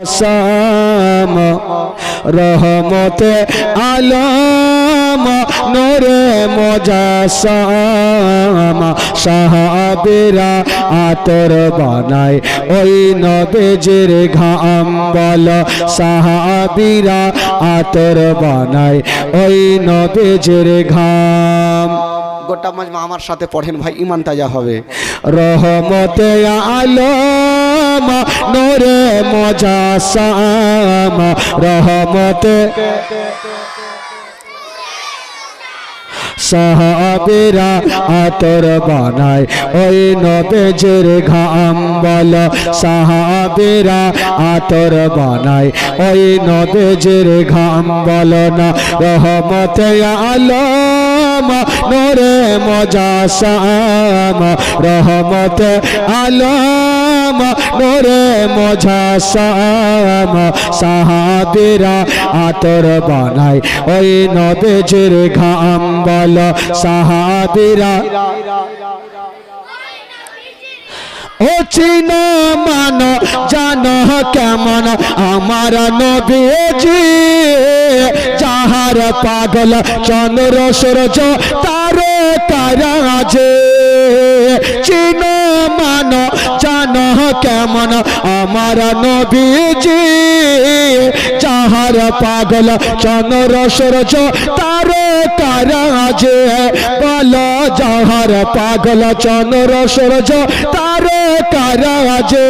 সাম রহমতে আলম নোরে মজাসাম সাহাবিরা আতর বানায় ওই নবেজের ঘাম বল সাহাবিরা আতর বানায় ওই নবেজের ঘাম। গোটা মাজমা আমার সাথে পড়েন ভাই ইমান তাজা হবে। রহমতে আলম নোরে মজাসাম রহমতে সাহাবেরা আতর বানায়, ওই নবেজের ঘাম বল। সাহাবেরা আতর বানায়, ওই নবেজের ঘাম বল না। রহমতে আলম, নোরে মজাসাম রহমতে নোরে মজাসাম সাহাবেরা আতর বানায় ওই নবেজের ঘাম বল। সাহাবিরা, ও চিন মান, জান কেমন আমার নবীজি? যাহার পাগল চন্দ্র সূর্য তার কারাজে। চিন মান জান কেমন? আমার নবীজি, যাহার পাগল চন্দ্র সূর্য, তার কারাজে বল, যাহার পাগল চন্দ্র সূর্য, তার কারাজে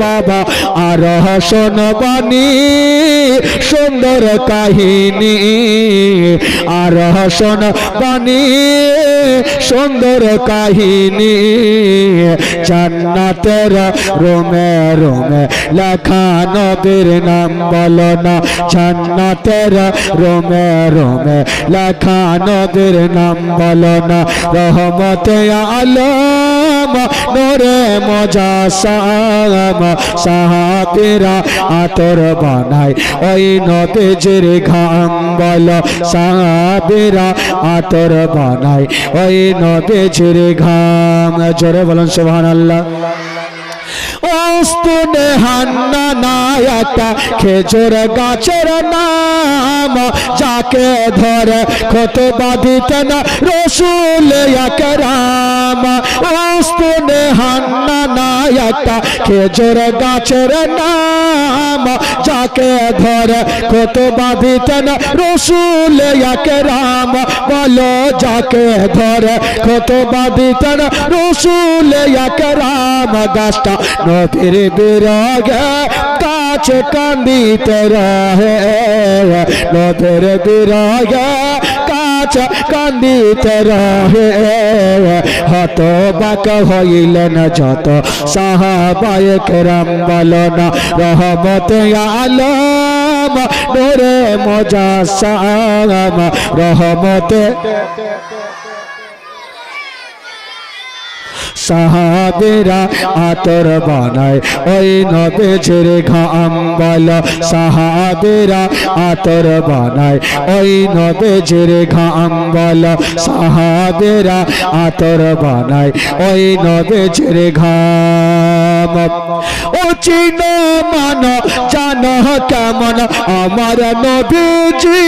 বাবা। আর বাণী, সুন্দর কাহিনী। আর হাসন পানি সুন্দর কাহিনী। জান্নাতের রোমে রোমে লেখা, নবীর নাম বলো না। জান্নাতের রোমে রোমে লেখা, নবীর নাম বলো না। রহমতে আলম নোরে মজা সাম সাহাবিরা আতর বানায় ওই নবেজের ঘাম বল সাহাবিরা আতর বানায় ওই নবেজের ঘাম, জোরে বলুন সুবহানাল্লাহ। অস্তুনে হান্না নায়কা খেজুর গাছের নাম, যাকে ধরে ক্ষত বাঁধিতেন রসুল একরাম অস্তুনে হান্না নায়কা খেজুর গাছের নাম যাকে ধরে ক্ষত বাঁধিতেন রসুল একরাম বলো যাকে ধরে ক্ষত বাঁধিতেন রসুল একরাম গাছটা নদীর বিরাগে কাছে কান্দিতে রহে নদীর বিরাগে কাছে কান্দিতে রহে হত বাক হইলেন যত সাহাবায় কেরাম বলো না, রহমতে আলম, নোরে মজা সাম রহমতে সাহাবেরা আতর বানায়। ওই নবেজের ঘাম বল, সাহাবেরা আতর বানায়। ওই নবেজের ঘাম বল, সাহাবেরা আতর বানায়। ওই নবেজের ঘাম ও চিন মান, জান কেমন? আমার নবীজি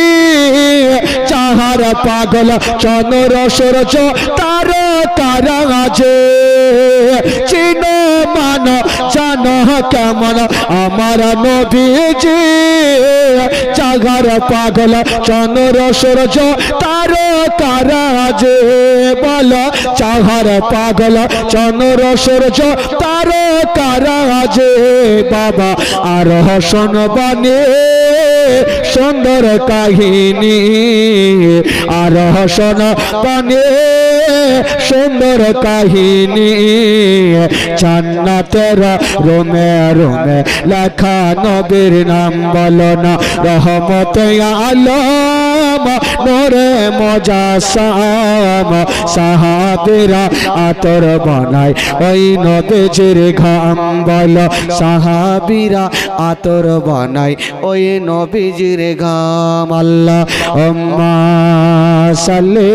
চাহার পাগল, চন্দ্র সূর্য, তার কারাজে চিন মান, জান কেমন? আমার নবীজি চাগার পাগল চন্দ্র সূর্য, তার কারাজে বল। চাহার পাগল চন্দ্র সূর্য, তার কারাজে বাবা আর হসন বানে সুন্দর কাহিনী। আর হসন বানে সুন্দর কাহিনী। জান্নাতের রোমে রোমে লেখা নবীর নাম বলো না, রহমত আলম, নোরে মজা সাম সাহাবিরা আতর বানায়, ওই নবেজের ঘাম বল। সাহাবিরা আতর বানায়, ওই নবীজির ঘাম। আল্লাহ সাল্লে